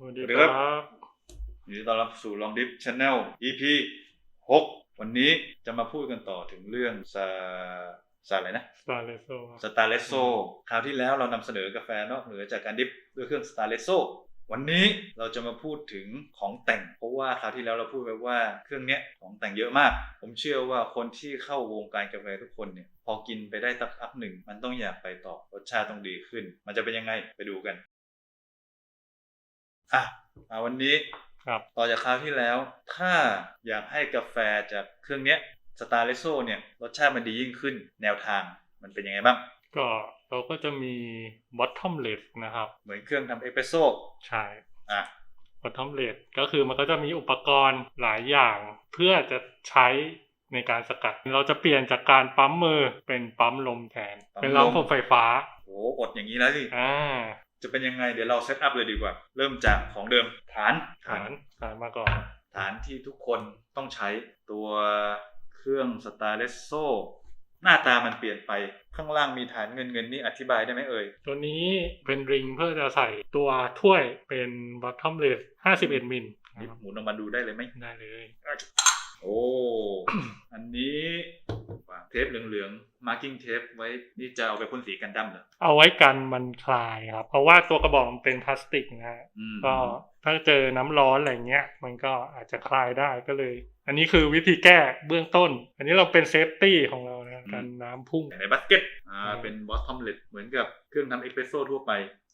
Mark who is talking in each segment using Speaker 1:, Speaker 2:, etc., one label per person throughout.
Speaker 1: สวัสดี
Speaker 2: สวัสดี
Speaker 1: ค
Speaker 2: ครั
Speaker 1: รับ
Speaker 2: บยินดีต้อนรับสู่ลองดิฟช n แนล EP 6 วันนี้จะมาพูดกันต่อถึงเรื่องซาซาอะไรนะ
Speaker 1: สตาร์เลโซ
Speaker 2: สตาร์เลโซคราวที่แล้วเรานำเสนอกาแฟนอกเหนือจากการดิฟด้วยเครื่องสตาร์เลโซวันนี้เราจะมาพูดถึงของแต่ง เพราะว่าคราวที่แล้วเราพูดไปว่าเครื่องเนี้ยของแต่งเยอะมาก ผมเชื่อว่าคนที่เข้าวงการกาแฟทุกคนเนี่ยพอกินไปได้สักพักหนึ่ง มันต้องอยากไปต่อรสชาติต้องดีขึ้น มันจะเป็นยังไงไปดูกัน อะอะวันนี้
Speaker 1: ครับ
Speaker 2: ต่อจากคราวที่แล้ว ถ้าอยากให้กาแฟจากเครื่องเนี้ยสตาร์เลโซเนี่ยรสชาติมันดียิ่งขึ้นแนวทางมันเป็นยังไงบ้าง
Speaker 1: ก็เราก็จะมี bottomless นะครับ
Speaker 2: เหมือนเครื่องทำเอสเปรสโซ
Speaker 1: ใช่
Speaker 2: อะ
Speaker 1: bottomless ก็คือมันก็จะมีอุปกรณ์หลายอย่างเพื่อจะใช้ในการสกัด เราจะเปลี่ยนจากการปั๊มมือเป็นปั๊มลมแทน เป็นระบบไฟฟ้า
Speaker 2: โหอดอย่างนี้แล้วสิ
Speaker 1: อ่า
Speaker 2: จะเป็นยังไงเดี๋ยวเราเซตอัพเลยดีกว่า เริ่มจากของเดิมฐาน
Speaker 1: ฐานฐานมาก่อน
Speaker 2: ฐานที่ทุกคนต้องใช้ตัวเครื่องสตาร์เลโซหน้าตามันเปลี่ยนไปข้างล่างมีฐานเงินเงินๆนี่อธิบายได้ไหมเอ่ย
Speaker 1: ตัวนี้เป็นริงเพื่อจะใส่ตัวถ้วยเป็น bottomless 51มิล
Speaker 2: นี่หมุนออกมาดูได้เลยไหม
Speaker 1: ได้เลย
Speaker 2: โอ้ อันนี้วางเทปเหลืองๆ marking tape ไว้นี่จะเอาไปพ่นสีกันดั้มเหรอ
Speaker 1: เอาไว้กันมันคลายครับ เพราะว่าตัวกระบอกมันเป็นพลาสติกนะฮะ
Speaker 2: อืม
Speaker 1: ก็ถ้าเจอน้ำร้อนอะไรเงี้ย มันก็อาจจะคลายได้ก็เลย อันนี้คือวิธีแก้เบื้องต้น อันนี้เราเป็นเซฟตี้ของเรานะกันน้ำพุ่ง
Speaker 2: ในบัสเก็ต อ่า
Speaker 1: อืม
Speaker 2: เป็น bottomless เหมือนกับเครื่องทำเอสเปรสโซ่ทั่วไป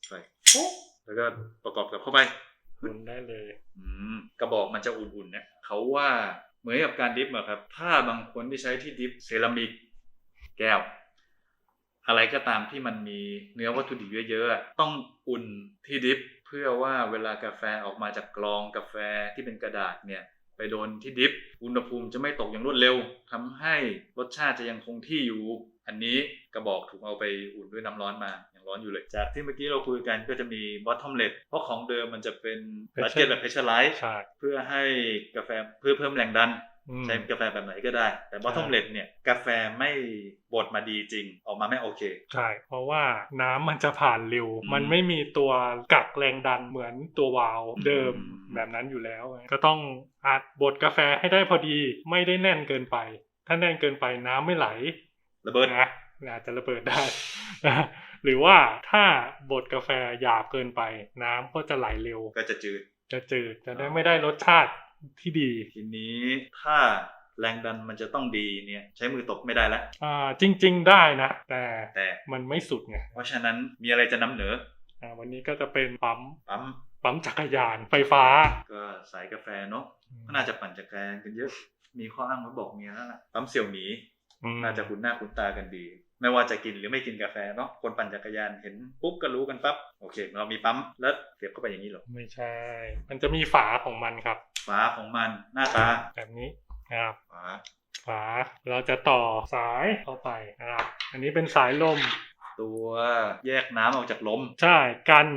Speaker 2: ใส่ปุ๊บแล้วก็ประกอบกับเข้าไป
Speaker 1: หมุนได้เลย
Speaker 2: อืมกระบอกมันจะอุ่นๆเนี่ยเขาว่า เหมือนกับการดิฟอะครับ ถ้าบางคนที่ใช้ที่ดิฟเซรามิกแก้ว อะไรก็ตามที่มันมีเนื้อวัตถุดิบเยอะๆต้องอุ่นที่ดิฟเพื่อว่าเวลากาแฟออกมาจากกรองกาแฟที่เป็นกระดาษเนี่ยไปโดนที่ดิฟอุณหภูมิจะไม่ตกอย่างรวดเร็วทำให้รสชาติจะยังคงที่อยู่ อันนี้กระบอกถูกเอาไปอุ่นด้วยน้ำร้อนมา ร้อนอยู่เลยจากที่เมื่อกี้เราคุยกันก็จะมี bottomless เพราะของเดิมมันจะเป็น
Speaker 1: Pressure
Speaker 2: บัตเก็ตแบบ pressurized
Speaker 1: ใช่
Speaker 2: เพื่อให้กาแฟเพื่อเพิ่มแรงดัน
Speaker 1: อืม
Speaker 2: ใช้กาแฟแบบไหนก็ได้ แต่ bottomless เนี่ยกาแฟไม่บดมาดีจริง ออกมาไม่โอเค
Speaker 1: ใช่ เพราะว่าน้ำมันจะผ่านเร็ว
Speaker 2: อืม
Speaker 1: มันไม่มีตัวกักแรงดันเหมือนตัววาล์วเดิม
Speaker 2: อืม
Speaker 1: แบบนั้นอยู่แล้ว ก็ต้องอัดบดกาแฟให้ได้พอดีไม่ได้แน่นเกินไป ถ้าแน่นเกินไปน้ำไม่ไหล
Speaker 2: ระเบิด
Speaker 1: นะอาจจะระเบิดได้นะ หรือว่าถ้าบดกาแฟหยาบเกินไป น้ำก็จะไหลเร็ว
Speaker 2: ก็จะจืด
Speaker 1: จะจืดจะได้ไม่ได้รสชาติที่ดี
Speaker 2: ทีนี้ถ้าแรงดันมันจะต้องดีเนี่ยใช้มือตบไม่ได้แล้ว
Speaker 1: อ่าจริง ๆ ได้นะ แต่
Speaker 2: แต่
Speaker 1: มันไม่สุดไง
Speaker 2: เพราะฉะนั้นมีอะไรจะนำเหนือ
Speaker 1: อ่าวันนี้ก็จะเป็นปั๊ม
Speaker 2: ปั๊ม
Speaker 1: ปั๊มจักรยานไฟฟ้า
Speaker 2: ก็สายกาแฟเนาะก็น่าจะปั่นจักรยานกันเยอะ มีข้ออ้างไว้บอกเมียแล้วล่ะปั๊มเสี่ยวหมี
Speaker 1: อืม
Speaker 2: น่าจะคุ้นหน้าคุ้นตากันดี ไม่ว่าจะกินหรือไม่กินกาแฟเนาะคนปั่นจักรยานเห็นปุ๊บก็รู้กันปั๊บโอเค เรามีปั๊มแล้วเสียบเข้าไปอย่างนี้เหรอ
Speaker 1: ไม่ใช่ มันจะมีฝาของมันครับ
Speaker 2: ฝาของมันหน้าตา
Speaker 1: แบบนี้นะครับ
Speaker 2: ฝา
Speaker 1: ฝาเราจะต่อสายเข้าไปนะครับอันนี้เป็นสายลม
Speaker 2: ตัวแยกน้ำออกจากลม
Speaker 1: ใช่กัน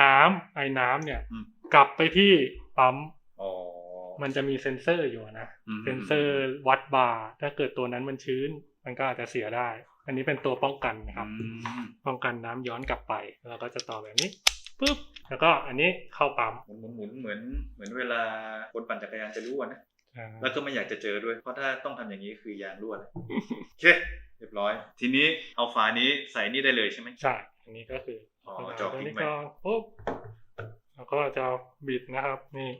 Speaker 1: น้ำไอ้น้ำเนี่ย
Speaker 2: อืม
Speaker 1: กลับไปที่ปั๊ม
Speaker 2: อ๋อ
Speaker 1: มันจะมีเซ็นเซอร์อยู่นะ
Speaker 2: อืม
Speaker 1: เซ็นเซอร์วัดบาร์ถ้าเกิดตัวนั้นมันชื้น มันก็อาจจะเสียได้ อันนี้เป็นตัวป้องกันนะครับ
Speaker 2: อืม
Speaker 1: ป้องกันน้ำย้อนกลับไป เราก็จะต่อแบบนี้ปุ๊บแล้วก็อันนี้เข้าปั๊ม
Speaker 2: หมุนหมุนหมุนเหมือนเหมือนเวลาคนปั่นจักรยานจะรั่วนะ
Speaker 1: อ่า
Speaker 2: แล้วก็ไม่อยากจะเจอด้วย เพราะถ้าต้องทำอย่างนี้คือยางรั่วนะโอเคเรียบร้อย ทีนี้เอาฝานี้ใส่นี่ได้เลยใช่ไหม
Speaker 1: ใช่อันนี้ก็คือ
Speaker 2: อ๋อ
Speaker 1: เอา
Speaker 2: จอ
Speaker 1: ตัว
Speaker 2: ทิ้
Speaker 1: นี้
Speaker 2: งไว้
Speaker 1: ก็ปุ๊บแล้วก็จะบิดนะครับ นี่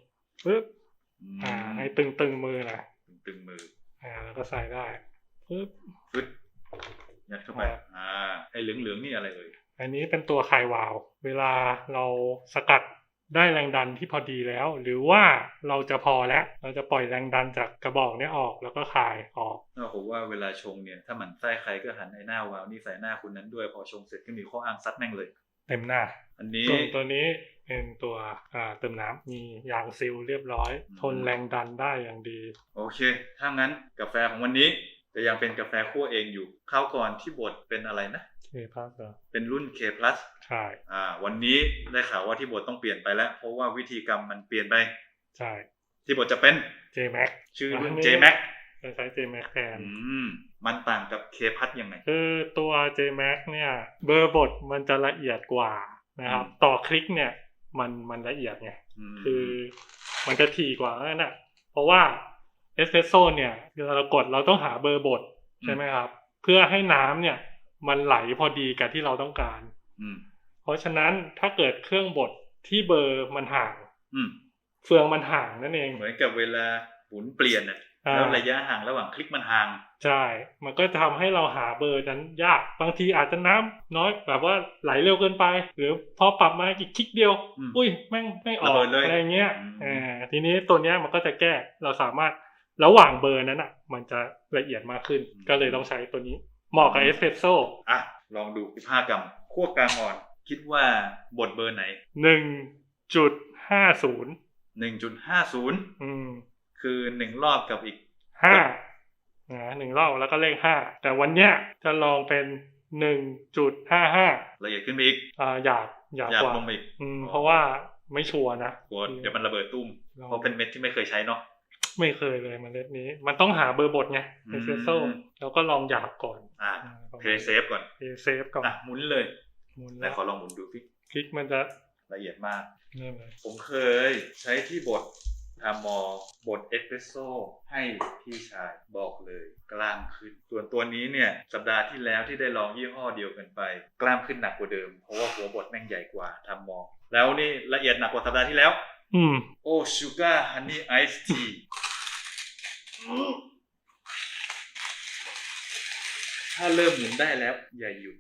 Speaker 1: ปุ๊บ
Speaker 2: ม
Speaker 1: อ่า ให้ตึงตึงๆมือนะ
Speaker 2: ตึงมือ
Speaker 1: อ่า แล้วก็ใส่ได้ปุ๊บ
Speaker 2: ฟึด ยัดเข้าไป
Speaker 1: ครับ
Speaker 2: อ่า ไอ้เหลืองๆนี่อะไรเอ่ย
Speaker 1: อันนี้เป็นตัวคลายวาล์วเวลาเราสกัดได้แรงดันที่พอดีแล้ว หรือว่าเราจะพอแล้ว เราจะปล่อยแรงดันจากกระบอกเนี้ยออกแล้วก็คลายออก
Speaker 2: นอกจากว่าเวลาชงเนี่ยถ้าหมันไส้ใครก็หันไอ้หน้าวาวนี่ใส่หน้าคุณนั้นด้วยพอชงเสร็จก็มีข้ออ้างซัดแม่งเลย
Speaker 1: เต็มหน้า
Speaker 2: อันนี้
Speaker 1: ส่วนตัวนี้เป็นตัวอ่าเติมน้ำมียางซีลเรียบร้อย
Speaker 2: อืม
Speaker 1: ทนแรงดันได้อย่างดี
Speaker 2: โอเค ถ้างั้นกาแฟของวันนี้ จะยังเป็นกาแฟคั่วเองอยู่คราวก่อนที่บดเป็นอะไรนะ
Speaker 1: เคพัสเหรอ
Speaker 2: เป็นรุ่น K plus
Speaker 1: ใช่
Speaker 2: อ่า วันนี้ได้ข่าวว่าที่บทต้องเปลี่ยนไปแล้ว เพราะว่าวิธีกรรมมันเปลี่ยนไป
Speaker 1: ใช่
Speaker 2: ที่บทจะเป็น
Speaker 1: J Max
Speaker 2: ชื่อรุ่น
Speaker 1: อันนี้
Speaker 2: J Max
Speaker 1: จะใช้ J Max แทน
Speaker 2: อืมมันต่างกับ K plus ยังไง
Speaker 1: คือตัว J Max เนี่ย เบอร์บทมันจะละเอียดกว่านะครับ
Speaker 2: อืม
Speaker 1: ต่อคลิกเนี่ย มันมันละเอียดไง
Speaker 2: ม
Speaker 1: คือ มันจะถี่กว่านั่นน่ะเพราะว่า เอสเ e รสโซ่เนี่ยเวลาเรากดเราต้องหาเบอร์บดใช่ไหมครับ เพื่อให้น้ำเนี่ยมันไหลพอดีกับที่เราต้องการ
Speaker 2: อืม
Speaker 1: เพราะฉะนั้นถ้าเกิดเครื่องบดที่เบอร์มันห่าง
Speaker 2: อืม
Speaker 1: เฟืองมันห่างนั่นเอง
Speaker 2: เหมือนกับเวลาหมุนเปลี่ยนน่ะ
Speaker 1: อ่า
Speaker 2: แล้วระยะห่างระหว่างคลิกมันห่าง
Speaker 1: ใช่ มันก็จะทำให้เราหาเบอร์นั้นยาก บางทีอาจจะน้ำน้อยแบบว่าไหลเร็วเกินไป หรือพอปรับมาอีกคลิกเดียว
Speaker 2: อืม
Speaker 1: อุ้ยแม่งไม่ออก
Speaker 2: ระเบิดเลย
Speaker 1: อะไรเงี้ย
Speaker 2: อืม
Speaker 1: อ่าทีนี้ตัวเนี้ยมันก็จะแก้ เราสามารถ ระหว่างเบอร์นั้นอะ มันจะละเอียดมากขึ้น ก็เลยต้องใช้ตัวนี้เหมาะกับเอสเ e รสโซ่
Speaker 2: อะลองดู15กรัมคั่วกลางอ่อน คิดว่าบทเบอร์ไหน
Speaker 1: หนึ่งจุดห้าศูนย์
Speaker 2: 1.50
Speaker 1: อืม
Speaker 2: คือหนึ่งรอบกับอีก
Speaker 1: ห้านะหนึ่งรอบแล้วก็เลขห้าแต่วันเนี้ยจะลองเป็นหนึ่งจุดห้าห้า
Speaker 2: ละเอียดขึ้นไปอีก
Speaker 1: อ่าอยากอยาก
Speaker 2: อยาก
Speaker 1: กว่า
Speaker 2: ลงไปอีก
Speaker 1: อืมเพราะว่าไม่ชัวร์นะ
Speaker 2: กลัวเดี๋ยวมันระเบิดตุ้ม
Speaker 1: ลอง
Speaker 2: เพราะเป็นเม็ดที่ไม่เคยใช้เนาะ
Speaker 1: ไม่เคยเลยเมล็ดนี้ มันต้องหาเบอร์บทไง
Speaker 2: อืม
Speaker 1: เอสเปรสโซ่แล้วก็ลองหยาบก่อน
Speaker 2: อะ
Speaker 1: อ่า
Speaker 2: เพย์เซฟก่อน
Speaker 1: เพย์เซฟก่อน
Speaker 2: อะหมุนเลย
Speaker 1: หมุน
Speaker 2: ไหน
Speaker 1: แล้ว
Speaker 2: ขอลองหมุนดูพี่
Speaker 1: คลิกมันจะ
Speaker 2: ละเอียดมาก
Speaker 1: นี่เลย
Speaker 2: ผมเคยใช้ที่บดทามอบดเอสเปรสโซ่ให้พี่ชายบอกเลยกล้ามขึ้น ส่วนตัวนี้เนี่ยสัปดาห์ที่แล้วที่ได้ลองยี่ห้อเดียวกันไป กล้ามขึ้นหนักกว่าเดิม เพราะว่าหัวบดแม่งใหญ่กว่าทามอ แล้วนี่ละเอียดหนักกว่าสัปดาห์ที่แล้ว
Speaker 1: อืม
Speaker 2: โอ้ชูการ์ฮันนี่ไอซ์ที ถ้าเริ่มหมุนได้แล้ว อย่าหยุด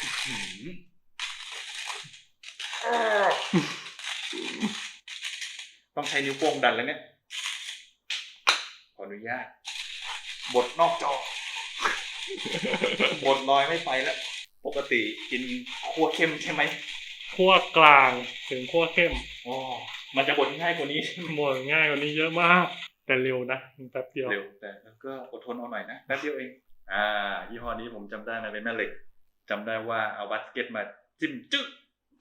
Speaker 2: อื้อหืออ้าวต้องใช้นิ้วโป้งดันแล้วเนี่ย ขออนุญาต บทนอกจอ บทลอยไม่ไปแล้ว ปกติกินคั่วเข้มใช่ไหม
Speaker 1: ขั้วกลางถึงขั้วเข้ม
Speaker 2: อ๋อ มันจะบดง่ายกว่านี้
Speaker 1: หมดง่ายกว่านี้เยอะมาก แต่เร็วนะแป๊บเดียว
Speaker 2: เร็วแต่แล้วก็อดทนเอาหน่อยนะแป๊บเดียวเอง อ่ายี่ห้อนี้ผมจำได้นะเป็นแม่เหล็กจำได้ว่าเอาบัสเก็ตมาจิ้มจึ๊ก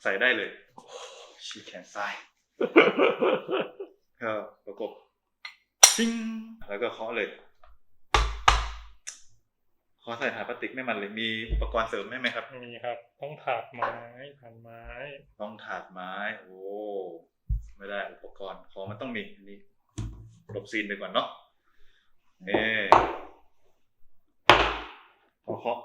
Speaker 2: ใส่ได้เลยชีแขนซ้ายก็ประกบจิ้งแล้วก็เคาะเลยเคาะใส่ถาดพลาสติกไม่มันเลยมีอุปกรณ์เสริมให้ไหมครับ
Speaker 1: มีครับ ต้องถากไม้ถานไม้
Speaker 2: ต้องถาดไม้ โอ้ ไม่ได้อุปกรณ์ของมันต้องมีอันนี้หลบซีนไปก่อนเนาะนี่พอเคาะ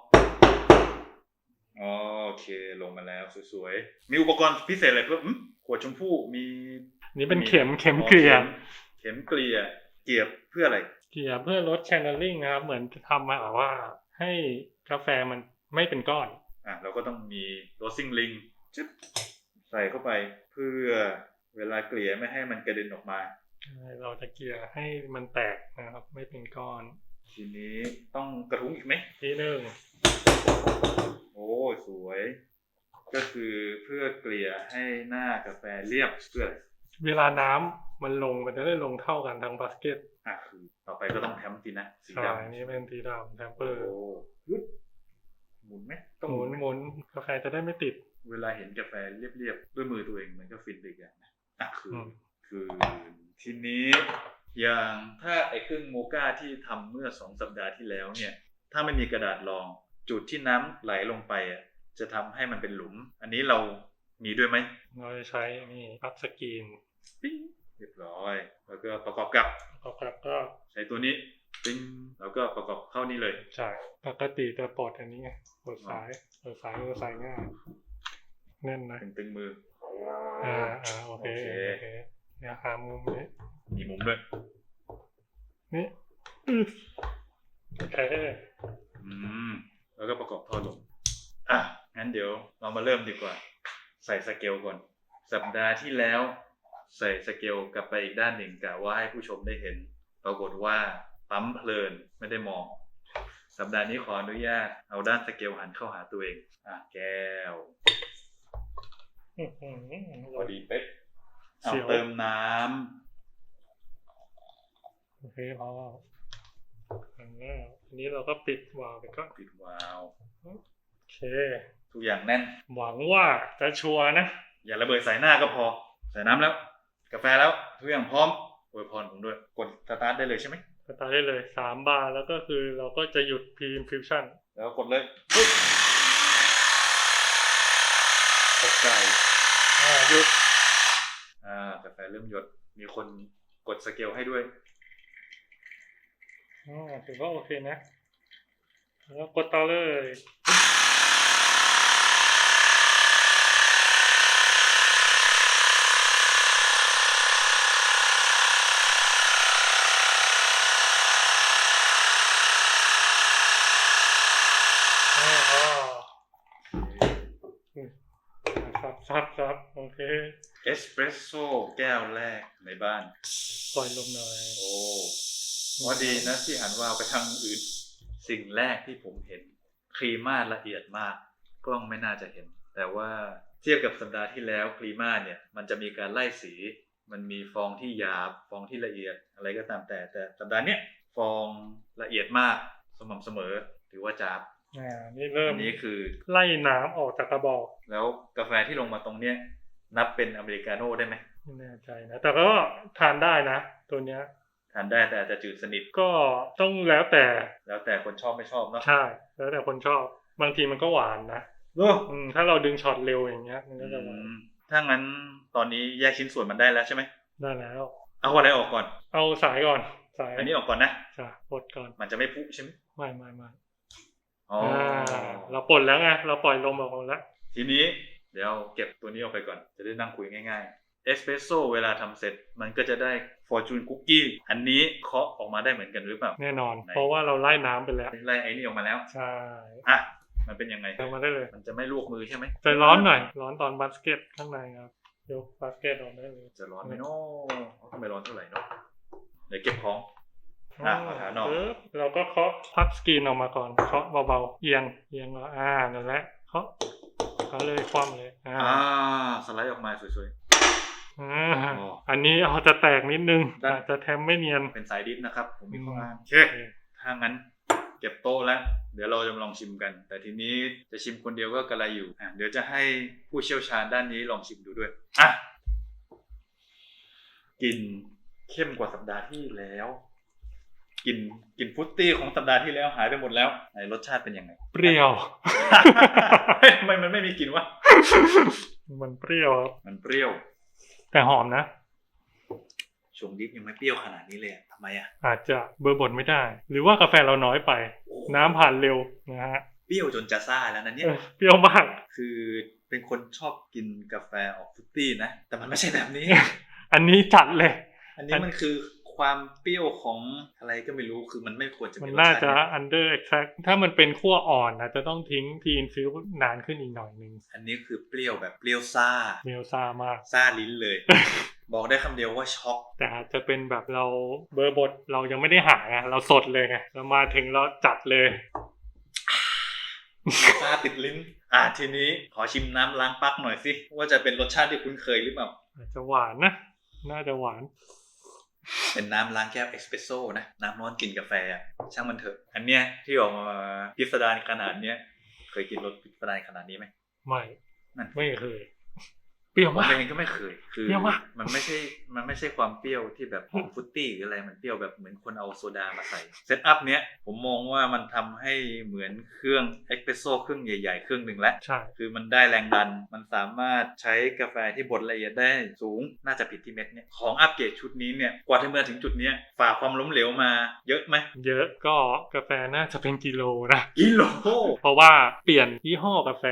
Speaker 2: โอเคลงมาแล้วสวยๆ มีอุปกรณ์พิเศษอะไรเพิ่มอืมขวดชมพู่มี
Speaker 1: นี่เป็นเข็มเข็มเกลี่ย
Speaker 2: อ๋อเข็มเกลี่ยเกลียบเพื่ออะไร
Speaker 1: เกลี่ยเพื่อลดแชนเนลลิ่งนะครับ เหมือนจะทำมาแบบว่าให้กาแฟมันไม่เป็นก้อน
Speaker 2: อะเราก็ต้องมีโรซิ่งลิงจึ๊บใส่เข้าไปเพื่อ เวลาเกลี่ยไม่ให้มันกระเด็นออกมา
Speaker 1: เราจะเกลี่ยให้มันแตกนะครับ ไม่เป็นก้อน
Speaker 2: ทีนี้ต้องกระทุ้งอีกไหม
Speaker 1: ที่หนึ่ง
Speaker 2: โอ้ยสวย ก็คือเพื่อเกลี่ยให้หน้ากาแฟเรียบเพื่ออะไร
Speaker 1: เวลาน้ำมันลงมันจะได้ลงเท่ากันทั้งบาสเกต
Speaker 2: อะคือต่อไปก็ต้องแถมทีนะสี
Speaker 1: ใช่
Speaker 2: ดำ
Speaker 1: นี่เป็นสีดำแทมเปอ
Speaker 2: โอ้
Speaker 1: ร์
Speaker 2: ยึดหมุนไหมต้อง
Speaker 1: ห
Speaker 2: ห
Speaker 1: มุ
Speaker 2: มุ
Speaker 1: น
Speaker 2: นไหม
Speaker 1: หมุนกาแฟจะได้ไม่ติด
Speaker 2: เวลาเห็นกาแฟเรียบๆด้วยมือตัวเองมันก็ฟินไปอีกอย่างนะ อะคืออ
Speaker 1: ม
Speaker 2: คือทีนี้อย่างถ้าไอ้เครื่องโมก้าที่ทำเมื่อสองสัปดาห์ที่แล้วเนี่ย ถ้าไม่มีกระดาษรองจุดที่น้ำไหลลงไปอะจะทำให้มันเป็นหลุม อันนี้เรามีด้วยไหม
Speaker 1: เราจะใช้นี่พับสกรีน
Speaker 2: ปิ้งเรียบร้อย แล้วก็ประกอบกับ
Speaker 1: ประกอบก็
Speaker 2: ใช้ตัวนี้ปิ้งแล้วก็ประกอบเข้านี่เลย
Speaker 1: ใช่ปกติจะปลดอันนี้ไงปลดสายปลดสายมันจะใส่ง่ายแน่นนะ
Speaker 2: ตึงตึงๆมือ
Speaker 1: อ่าอ่าโอเค
Speaker 2: โอเค
Speaker 1: โอเคเดี๋ยวหามุมนี้
Speaker 2: มีมุมด้วย
Speaker 1: นี่อึ๊บโอเค
Speaker 2: อืมแล้วก็ประกอบท่อลมอะงั้นเดี๋ยวเรามาเริ่มดีกว่า ใส่สเกลก่อน สัปดาห์ที่แล้ว ใส่สเกลกลับไปอีกด้านหนึ่งกะว่าให้ผู้ชมได้เห็น ปรากฏว่าปั๊มเพลินไม่ได้มอง สัปดาห์นี้ขออนุญาตเอาด้านสเกลหันเข้าหาตัวเอง อะแก้ว
Speaker 1: อื้อหือ
Speaker 2: พอดีเป๊ะเอา
Speaker 1: เสียว
Speaker 2: เติมน้ำ
Speaker 1: โอเคพออันนี้อันนี้เราก็ปิดวาล์วไปก่อน
Speaker 2: ปิดวาล์ว
Speaker 1: โอเค
Speaker 2: ทุกอย่างแน่น
Speaker 1: หวังว่าจะชัวร์นะ
Speaker 2: อย่าระเบิดใส่หน้าก็พอ ใส่น้ำแล้ว กาแฟแล้ว ทุกอย่างพร้อมอวยพรผมด้วย กดสตาร์ทได้เลยใช่ไหม
Speaker 1: สตาร์ทได้เลยสามบาร์แล้วก็คือเราก็จะหยุดพีมฟิวชั่น
Speaker 2: แล้วกดเลยปึ๊บโอ้ ตกใจ
Speaker 1: อ่าหยุด
Speaker 2: อ่ากาแฟเริ่มหยดมีคนกดสเกลให้ด้วย
Speaker 1: อ๋อถือว่าโอเคนะ แล้วกดต่อเลย อ่าอ๋ออืมครับครับครับโอเค
Speaker 2: เอ สเปรสโซ่แก้วแรกในบ้าน
Speaker 1: ปล่อยลงหน่อย
Speaker 2: โอ้พอดีนะที่หันวาวไปทางอื่น สิ่งแรกที่ผมเห็น ครีม่าละเอียดมาก กล้องไม่น่าจะเห็น แต่ว่าเทียบกับสัปดาห์ที่แล้วครีม่าเนี่ย มันจะมีการไล่สี มันมีฟองที่หยาบ ฟองที่ละเอียด อะไรก็ตามแต่ แต่สัปดาห์เนี้ยฟองละเอียดมาก สม่ำเสมอ ถือว่าจับ
Speaker 1: อ่านี่เริ่ม
Speaker 2: อันนี้คือ
Speaker 1: ไล่น้ำออกจากกระบอก
Speaker 2: แล้วกาแฟที่ลงมาตรงเนี้ย นับเป็นอเมริกาโน่ได้ไหม
Speaker 1: ไม่แน่ใจนะ แต่ก็ทานได้นะ ตัวเนี้ย
Speaker 2: ทานได้แต่อาจจะจืดสนิท
Speaker 1: ก็ต้องแล้วแต่
Speaker 2: แล้วแต่คนชอบไม่ชอบเนาะ
Speaker 1: ใช่ แล้วแต่คนชอบ บางทีมันก็หวานนะ
Speaker 2: โอ้
Speaker 1: อืมถ้าเราดึงช็อตเร็วอย่างเงี้ยมันก็จะหวาน
Speaker 2: อืมถ้างั้นตอนนี้แยกชิ้นส่วนมันได้แล้วใช่ไหม
Speaker 1: ได้แล้ว
Speaker 2: เอาอะไรออกก่อน
Speaker 1: เอาสายก่อนสาย
Speaker 2: อันนี้ออกก่อนนะ
Speaker 1: จ้ะปลดก่อน
Speaker 2: มันจะไม่พุใช่ไหม
Speaker 1: ไม่ไม่ไม่
Speaker 2: อ๋อ
Speaker 1: อ่า
Speaker 2: อ
Speaker 1: เราปลดแล้วไงเราปล่อยลมออกมาแล้ว
Speaker 2: ทีนี้ เดี๋ยวเก็บตัวนี้ออกไปก่อน จะได้นั่งคุยง่ายๆเอสเปรสโซ่เวลาทำเสร็จมันก็จะได้ฟอร์จูนคุกกี้อันนี้เคาะออกมาได้เหมือนกันหรือเปล่า
Speaker 1: แน่นอน
Speaker 2: ไหน
Speaker 1: เพราะว่าเราไล่น้ำไปแล้ว
Speaker 2: ไล่ไอ้นี่ออกมาแล้ว
Speaker 1: ใช่
Speaker 2: อะ มันเป็นยังไง
Speaker 1: ทำมาได้เลย
Speaker 2: มันจะไม่ลวกมือใช่ไหม
Speaker 1: ใจร้อนหน่อย ร้อนตอนบาสเกตข้างในครับ ยกบาสเกตออกได้เลย
Speaker 2: จะร้อนไหมเนาะทำไมร้อนเท่าไหร่เนาะเดี๋ยวเก็บของอะเอาหานอก
Speaker 1: ปึ๊บเราก็เคาะพักสกรีนออกมาก่อน เคาะเบาๆ เอียง เอียงแล้วอ่า นั่นแหละ เคาะ เคาะเลยคว่ำเลยอ่า
Speaker 2: อ่าสไลด์ออกมาสวย
Speaker 1: อ่า
Speaker 2: อ๋อ
Speaker 1: อันนี้เอาจะแตกนิดนึง
Speaker 2: ได้
Speaker 1: อาจจะแทมไม่เนียน
Speaker 2: ๆ เป็นสายดิฟนะครับ ผมมีข้ออ้าง
Speaker 1: โอ
Speaker 2: โอเค ถ้างั้นเก็บโต๊ะแล้ว เดี๋ยวเราจะมาลองชิมกัน แต่ทีนี้จะชิมคนเดียวก็กระไรอยู่อะเดี๋ยวจะให้ผู้เชี่ยวชาญด้านนี้ลองชิมดูด้วยอะกลินเข้มกว่าสัปดาห์ที่แล้ว กลิ่นกลิ่นฟรุตตี้ของสัปดาห์ที่แล้วหายไปหมดแล้วไหนรสชาติเป็นยังไง
Speaker 1: เปรี้ยว
Speaker 2: เฮ้ยทำไมมันไม่มีกลิ่นวะ
Speaker 1: มันเปรี้ยวครับ
Speaker 2: มันเปรี้ยว
Speaker 1: แต่หอมนะ
Speaker 2: ชงดิฟยังไม่เปรี้ยวขนาดนี้เลยอะทำไมอะ
Speaker 1: อาจจะเบอร์บดไม่ได้ หรือว่ากาแฟเราน้อยไป น้ำผ่านเร็วนะฮะ
Speaker 2: เปรี้ยวจนจะซ่าแล้วนะเนี่ย
Speaker 1: เออเปรี้ยวมาก
Speaker 2: คือเป็นคนชอบกินกาแฟออกฟรุตตี้นะแต่มันไม่ใช่แบบนี้
Speaker 1: อันนี้จัดเลย
Speaker 2: อันนี้มันคือ ความเปรี้ยวของอะไรก็ไม่รู้คือมันไม่ควรจะ
Speaker 1: มัน
Speaker 2: มีรส
Speaker 1: น่า
Speaker 2: ชาติ
Speaker 1: จะ
Speaker 2: เนี่ย
Speaker 1: under extract ถ้ามันเป็นขั้วอ่อนอาจจะต้องทิ้งทีอินฟิวนานขึ้นอีกหน่อยหนึ่ง
Speaker 2: อันนี้คือเปรี้ยวแบบเปรี้ยวซ่า
Speaker 1: เมลซ่ามาก
Speaker 2: ซ่าลิ้นเลย บอกได้คำเดียวว่าช็อก
Speaker 1: แต่อาจจะเป็นแบบเราเบอร์บดเรายังไม่ได้หาไงเราสดเลยไงเรามาถึงเราจัดเลย
Speaker 2: ซ่าติดลิ้น อะทีนี้ขอชิมน้ำล้างปลั๊กหน่อยสิว่าจะเป็นรสชาติที่คุ้นเคยหรือเปล่า
Speaker 1: อาจจะหวานนะน่าจะหวาน
Speaker 2: เป็นน้ำล้างแก้วเอสเปรสโซ่นะ น้ำร้อนกินกาแฟอะช่างมันเถอะ อันเนี้ยที่ออกมาพิสดารขนาดเนี้ย เคยกินรสพิสดารขนาดนี้ไหม
Speaker 1: ไม่
Speaker 2: นั่น
Speaker 1: ไม่เคย เปรี้ยว
Speaker 2: ผม
Speaker 1: มาก
Speaker 2: เองก็ไม่เคย คือ
Speaker 1: เปรี้ยวมาก
Speaker 2: มันไม่ใช่มันไม่ใช่ความเปรี้ยวที่แบบหอมฟรุตตี้หรืออะไรมันเปรี้ยวแบบเหมือนคนเอาโซดามาใส่เซตอัพเนี้ยผมมองว่ามันทำให้เหมือนเครื่องเอสเปรสโซ่เครื่องใหญ่ๆ เครื่องหนึ่งแล้ว
Speaker 1: ใช่
Speaker 2: คือมันได้แรงดัน มันสามารถใช้กาแฟที่บดละเอียดได้สูงน่าจะผิดที่เม็ดเนี่ยของอัปเกรดชุดนี้เนี่ยกว่าจะมาถึงจุดเนี้ยฝ่าความล้มเหลวมาเยอะไหม
Speaker 1: เยอะก็กาแฟน่าจะเป็นกิโลนะ
Speaker 2: กิโล
Speaker 1: เพราะว่าเปลี่ยนยี่ห้อกาแฟ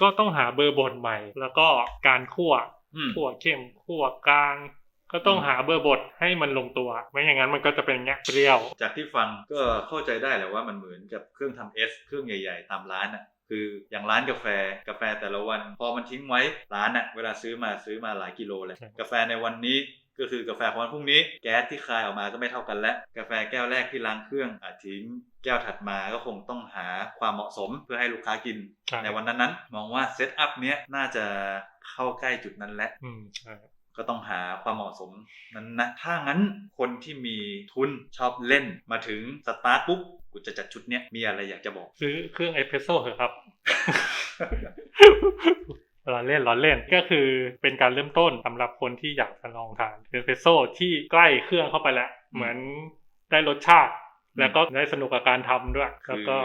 Speaker 1: ก็ต้องหาเบอร์บดใหม่ แล้วก็การคั่ว
Speaker 2: อืม
Speaker 1: คั่วเข้มคั่วกลาง ก็ต้องหาเบอร์บดให้มันลงตัว ไม่อย่างนั้นมันก็จะเป็นแงะเปรี้ยว
Speaker 2: จากที่ฟังก็เข้าใจได้แหละว่ามันเหมือนกับเครื่องทำเอสเครื่องใหญ่ ๆ ตามร้านอะคืออย่างร้านกาแฟกาแฟแต่ละวัน พอมันทิ้งไว้ร้านอะเวลาซื้อมาซื้อมาหลายกิโลเลย
Speaker 1: ใช่
Speaker 2: กาแฟในวันนี้ก็คือกาแฟของวันพรุ่งนี้ แก๊สที่คายออกมาก็ไม่เท่ากันแล้ว กาแฟแก้วแรกที่ล้างเครื่องอาจทิ้งแก้วถัดมาก็คงต้องหาความเหมาะสมเพื่อให้ลูกค้ากิน
Speaker 1: ใช่
Speaker 2: ในวันนั้นๆ มองว่าเซตอัพเนี้ยน่าจะ เข้าใกล้จุดนั้นแหละ
Speaker 1: อืมใช่
Speaker 2: ก็ต้องหาความเหมาะสมนั้นนะ ถ้างั้นคนที่มีทุนชอบเล่นมาถึงสตาร์ทปุ๊บกูจะจัดชุดเนี้ยมีอะไรอยากจะบอก
Speaker 1: ซื้อเครื่องเอสเพรสโซ่เถอะครับล้อเล่นล้อเล่นก็คือเป็นการเริ่มต้นสำหรับคนที่อยากจะลองทานเอสเพรสโซ่ที่ใกล้เครื่องเข้าไปแล้ว เหมือนได้รสชาติ แล้วก็ได้สนุกกับการทำด้วย
Speaker 2: คื
Speaker 1: แล้ว
Speaker 2: อ
Speaker 1: ก็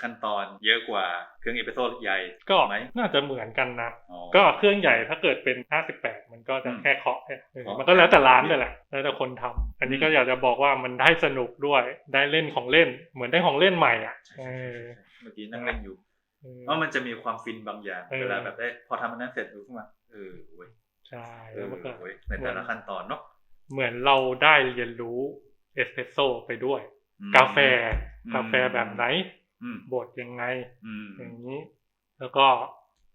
Speaker 2: ขั้นตอนเยอะกว่าเครื่องเอพิโซดใหญ่
Speaker 1: ก็
Speaker 2: ไหม
Speaker 1: น่าจะเหมือนกันนะ
Speaker 2: อ๋อ
Speaker 1: ก็เครื่องใหญ่ถ้าเกิดเป็น 58 มันก็จะ
Speaker 2: อืม
Speaker 1: แค่เคาะเนี่ยเออ
Speaker 2: เคาะ
Speaker 1: มันก็แล้วแต่ร้านเลยแหละแล้วแต่คนทำอันนี้ก็อยากจะบอกว่ามันได้สนุกด้วยได้เล่นของเล่น เหมือนได้ของเล่นใหม่อะ
Speaker 2: ใช่
Speaker 1: เอ
Speaker 2: ใช่ใช่
Speaker 1: อ
Speaker 2: เมื่อกี้นั่งเล่นอยู่
Speaker 1: เออ
Speaker 2: ว่ามันจะมีความฟินบางอย่าง
Speaker 1: เออ
Speaker 2: เวลาแบบได้พอทำอันนั้นเสร็จดูขึ้นมาเออเว้ย
Speaker 1: ใช่
Speaker 2: เอ
Speaker 1: แล้ว
Speaker 2: อ
Speaker 1: มันก็
Speaker 2: เว้ยในแต่ละขั้นตอนเนาะ
Speaker 1: เหมือนเราได้เรียนรู้เอสเปรสโซ่ไปด้วย
Speaker 2: อืม
Speaker 1: กาแฟ
Speaker 2: อืม
Speaker 1: กาแฟแบบไหน
Speaker 2: อืม
Speaker 1: บดยังไง
Speaker 2: อืม
Speaker 1: อย่างนี้ แล้วก็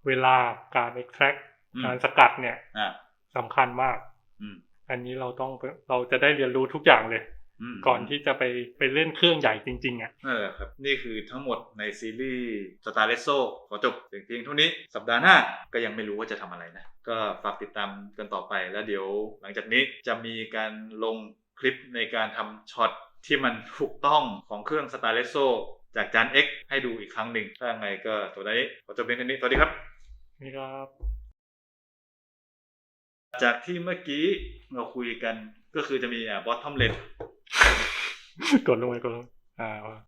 Speaker 1: เวลาการ extract
Speaker 2: อืม
Speaker 1: การสกัดเนี่ย
Speaker 2: อะ
Speaker 1: สำคัญมาก
Speaker 2: อืม
Speaker 1: อันนี้เราต้องเราจะได้เรียนรู้ทุกอย่างเลย
Speaker 2: ม
Speaker 1: ก่อนที่จะไปไปเล่นเครื่องใหญ่จริงๆอะ
Speaker 2: นั่นแหละครับ นี่คือทั้งหมดในซีรีส์สตาร์เลโซขอจบเพียงเท่านี้ สัปดาห์หน้าก็ยังไม่รู้ว่าจะทำอะไรนะ ก็ฝากติดตามกันต่อไปแล้วเดี๋ยวหลังจากนี้จะมีการลงคลิปในการทำช็อต ที่มันถูกต้องของเครื่องสตาร์เลโซจากจาน X ให้ดูอีกครั้งหนึ่งถ้าไงก็ตัวนี้ขอจบเพียงเท่านี้สวัสดีครับ
Speaker 1: นี่ครับ
Speaker 2: จากที่เมื่อกี้เราคุยกันก็คือจะมีอ่าบอททอมเลน
Speaker 1: กดลงไปกดลงอ่า